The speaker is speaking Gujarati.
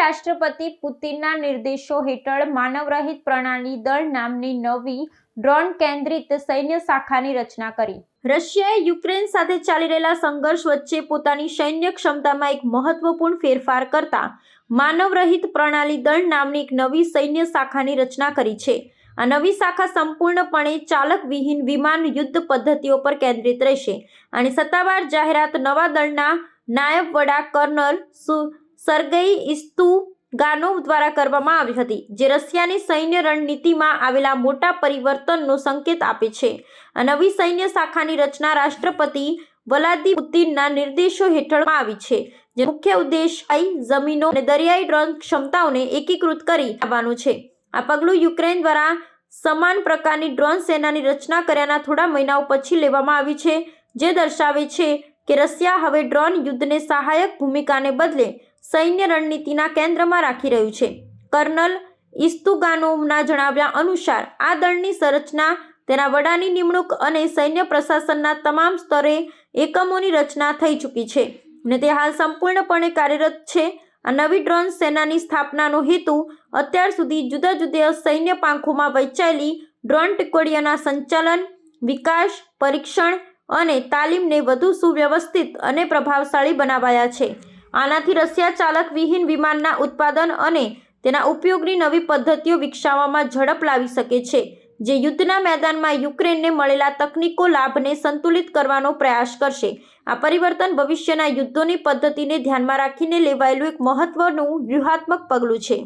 રાષ્ટ્રપતિ પુતિનના નિર્દેશો હેઠળ માનવરહિત પ્રણાલી દળ નામની નવી ડ્રોન કેન્દ્રિત સૈન્ય શાખાની રચના કરી. રશિયાએ યુક્રેન સાથે ચાલી રહેલા સંઘર્ષ વચ્ચે પોતાની સૈન્ય ક્ષમતામાં એક મહત્વપૂર્ણ ફેરફાર કરતા માનવરહિત પ્રણાલી દળ નામની એક નવી સૈન્ય શાખાની રચના કરી છે. આ નવી શાખા સંપૂર્ણપણે ચાલક વિહીન વિમાન યુદ્ધ પદ્ધતિઓ પર કેન્દ્રિત રહેશે. અને સત્તાવાર જાહેરાત નવા દળના નાયબ વડા કર્નલ સુ સર્ગેઈ ઇસ્તુ ગાનોવ દ્વારા કરવામાં આવી હતી, જે રશિયાની સૈન્ય રણનીતિમાં આવેલા મોટા પરિવર્તનનો સંકેત આપે છે. આ નવી સૈન્ય શાખાની રચના રાષ્ટ્રપતિ વ્લાદી પુતિનના નિર્દેશો હેઠળમાં આવી છે જે મુખ્ય ઉદ્દેશ આઈ જમીનો અને દરિયાઈ ડ્રોન ક્ષમતાઓને એકીકૃત કરી આવવાનું છે. આ પગલું યુક્રેન દ્વારા સમાન પ્રકારની ડ્રોન સેનાની રચના કર્યાના થોડા મહિનાઓ પછી લેવામાં આવી છે, જે દર્શાવે છે કે રશિયા હવે ડ્રોન યુદ્ધને સહાયક ભૂમિકાને બદલે સૈન્ય રણનીતિના કેન્દ્રમાં રાખી રહ્યું છે. કર્નલ ઇસ્તુગાનોવના જણાવ્યા અનુસાર, આ દળની સંરચના તેના વડાની નિમણૂક અને સૈન્ય પ્રશાસનના તમામ સ્તરે એકમોની રચના થઈ ચૂકી છે અને તે હાલ સંપૂર્ણપણે કાર્યરત છે. આ નવી ડ્રોન સેનાની સ્થાપનાનો હેતુ અત્યાર સુધી જુદા જુદા સૈન્ય પાંખોમાં વહેંચાયેલી ડ્રોન ટુકડીઓના સંચાલન, વિકાસ, પરીક્ષણ અને તાલીમને વધુ સુવ્યવસ્થિત અને પ્રભાવશાળી બનાવાયા છે. આનાથી રશિયા ચાલક વિહીન વિમાનના ઉત્પાદન અને તેના ઉપયોગની નવી પદ્ધતિઓ વિકસાવવામાં ઝડપ લાવી શકે છે, જે યુદ્ધના મેદાનમાં યુક્રેનને મળેલા તકનીકો લાભને સંતુલિત કરવાનો પ્રયાસ કરશે. આ પરિવર્તન ભવિષ્યના યુદ્ધોની પદ્ધતિને ધ્યાનમાં રાખીને લેવાયેલું એક મહત્વનું વ્યૂહાત્મક પગલું છે.